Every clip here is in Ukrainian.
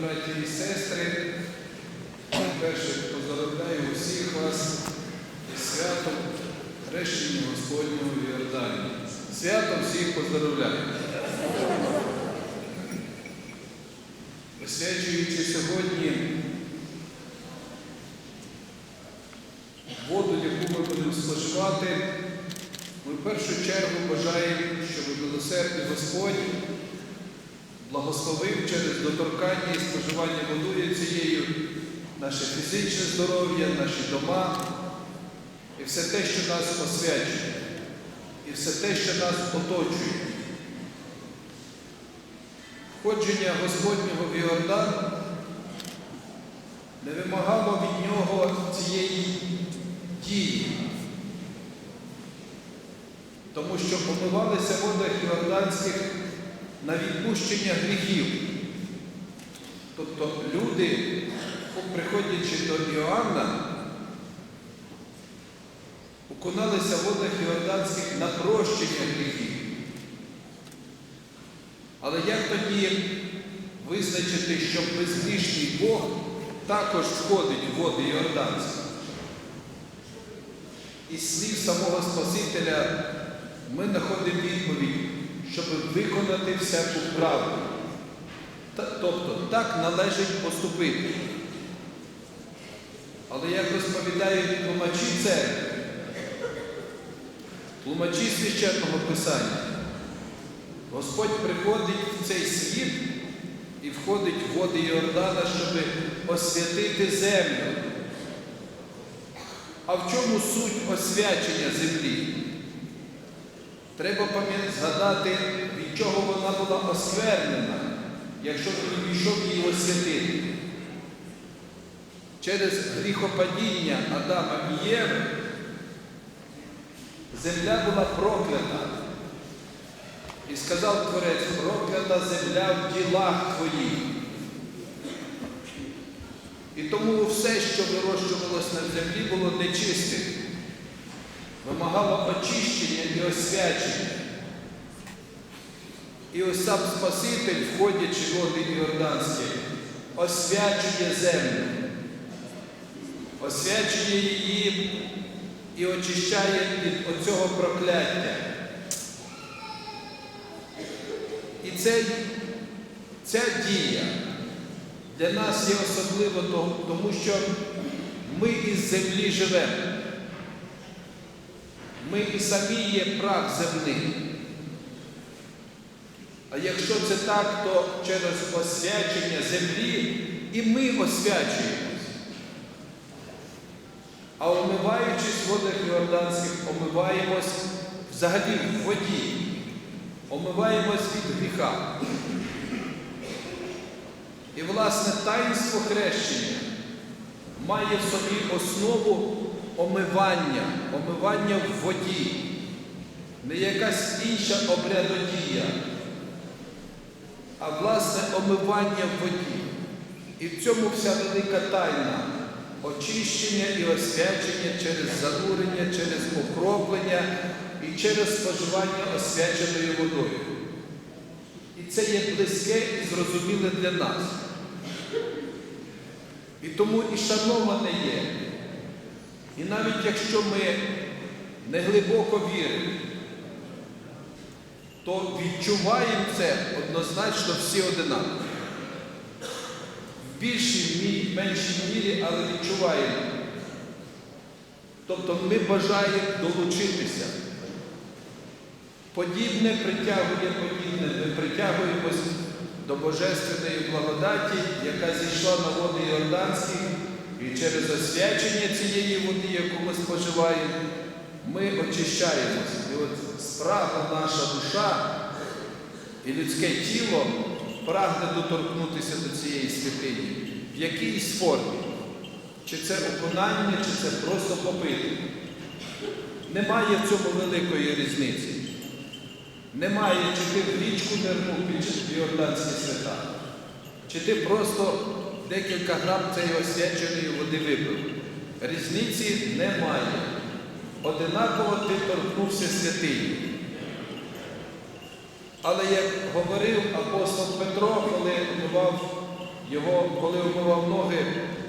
браті і сестри, перше поздоровляю усіх вас із святом хрещення Господнього в Йордані. Свято всіх поздоровляю. Освячуючи сьогодні воду, яку ми будемо споживати, ми в першу чергу бажаємо, щоб милосердний Господь благословив через доторкання і споживання водою цією наше фізичне здоров'я, наші дома. І все те, що нас освячує, і все те, що нас оточує. Входження Господнього в Іордан не вимагало від нього цієї дії, тому що помивалися в водах Іорданських на відпущення гріхів. Тобто люди, приходячи до Іоанна, окуналися в водах Іорданських на прощення гріхів. Але як тоді визначити, що безгрішний Бог також входить в води Йорданські? Із слів самого Спасителя ми знаходимо відповідь, щоб виконати всяку правду. Тобто так належить поступити. Але як розповідають тлумачі церкви, тлумачі священного Писання, Господь приходить в цей світ і входить в води Йордана, щоб освятити землю. А в чому суть освячення землі? Треба згадати, від чого вона була осквернена, якщо він війшов її освятити. Через гріхопадіння Адама і Єви земля була проклята. І сказав Творець, проклята земля в ділах твоїх. І тому все, що вирощувалося на землі, було нечистим, вимагало очищення і освячення. І ось сам Спаситель, входячи в води Іорданські, освячує землю, освячує її і очищає від оцього прокляття. І цей, ця дія для нас є особливо тому, що ми із землі живемо. Ми і самі є прах земний. А якщо це так, то через освячення землі і ми освячуємось. А омиваючись в водах Йорданських, омиваємось взагалі в воді омиваємось від гріха. І, власне, таїнство хрещення має в собі основу омивання, омивання в воді, не якась інша обрядодія, а власне омивання в воді. І в цьому вся велика тайна очищення і освячення через занурення, через окроплення і через споживання освяченою водою. І це є близьке і зрозуміле для нас. І тому і шановане є. І навіть якщо ми не глибоко віримо, то відчуваємо це однозначно всі одинаково. В більшій, меншій мірі, але відчуваємо. Тобто ми бажаємо долучитися. Подібне притягує подібне. Ми притягуємось до Божественної благодаті, яка зійшла на води Йорданські, і через освячення цієї води, яку ми споживаємо, ми очищаємося. І от спрагла наша душа і людське тіло прагне доторкнутися до цієї святині в якійсь формі. Чи це окунання, чи це просто попити. Немає в цьому великої різниці. Немає, чи ти в річку нирнув під Йорданські свята, чи ти просто декілька грам цієї освяченої води випив. Різниці немає. Одинаково ти торкнувся святині. Але як говорив апостол Петро, коли готував його, коли умивав ноги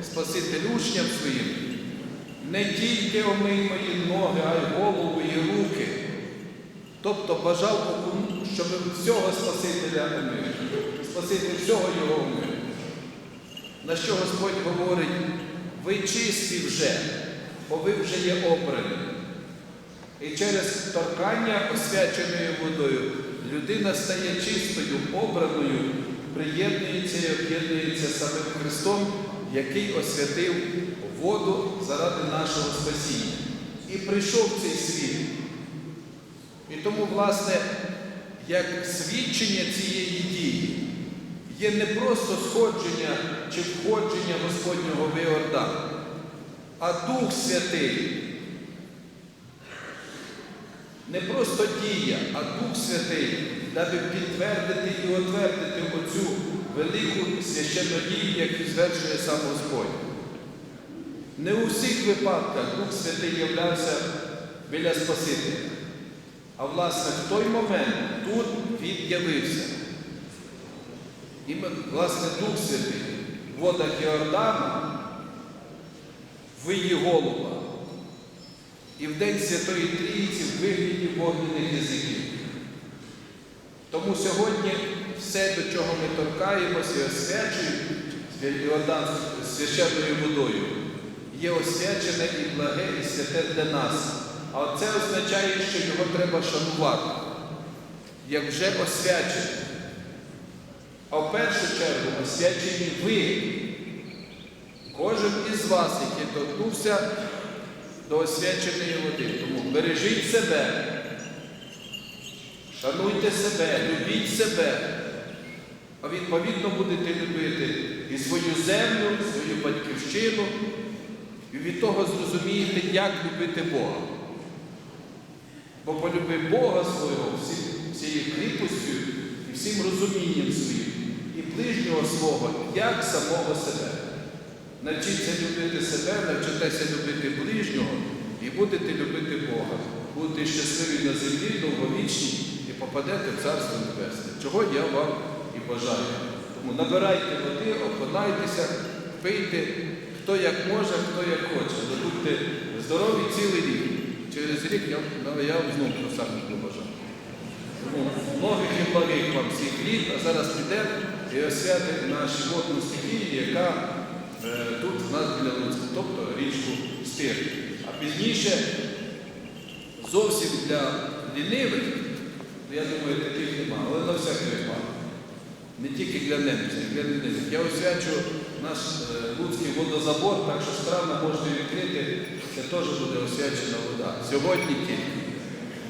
Спаситель учням своїм, не тільки омий мої ноги, а й голову і руки. Тобто бажав, щоб всього Спасителя омив. Спаситель всього його омив. На що Господь говорить, ви чисті вже, бо ви вже є обрані. І через торкання освяченою водою людина стає чистою, обраною, приєднується і об'єднується самим Христом, який освятив воду заради нашого спасіння. І прийшов в цей світ. І тому, власне, як свідчення цієї дії є не просто сходження чи входження Господнього в Іордан, а Дух Святий. Не просто дія, а Дух Святий, даби підтвердити і утвердити оцю велику священну дію, яку звершує сам Господь. Не у всіх випадках Дух Святий являвся біля Спасителя. А власне в той момент тут він явився. І власне Дух Святий водах Іордану в її голова. І в День Святої Трійці в вигляді вогняних язиків. Тому сьогодні все, до чого ми торкаємося і освячуємо священною водою, є освячене і благе, і святе для нас. А це означає, що його треба шанувати, як вже освячене. А в першу чергу освячені ви, кожен із вас, який торкнувся до освяченої води. Тому бережіть себе, шануйте себе, любіть себе, а відповідно будете любити і свою землю, і свою батьківщину, і від того зрозумієте, як любити Бога. Бо полюби Бога свого всією кріпостю і всім розумінням ближнього свого, як самого себе. Навчіться любити себе, навчитеся любити ближнього і будете любити Бога. Будете щасливі на землі, довговічні і попадете в Царство Небесне. Чого я вам і бажаю. Тому набирайте води, оконайтеся, пийте, хто як може, хто як хоче. Будьте здорові цілий рік. Через рік я, я вам знову побажаю. Тому Многих і благих вам всіх літ, а зараз піде і освятить нашу водну стихію, яка е, тут в нас біля Луцька, тобто річку Стир. А пізніше зовсім для лінивих, я думаю, таких немає, але на всякий випадок. Не тільки для немців, для лінивих. Я освячу наш е, Луцький водозабор, так що справно можете відкрити, це теж буде освячена вода. Сьогодні тільки.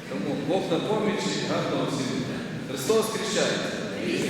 Тому Бог на поміч і гарного всім. Христос хрещається.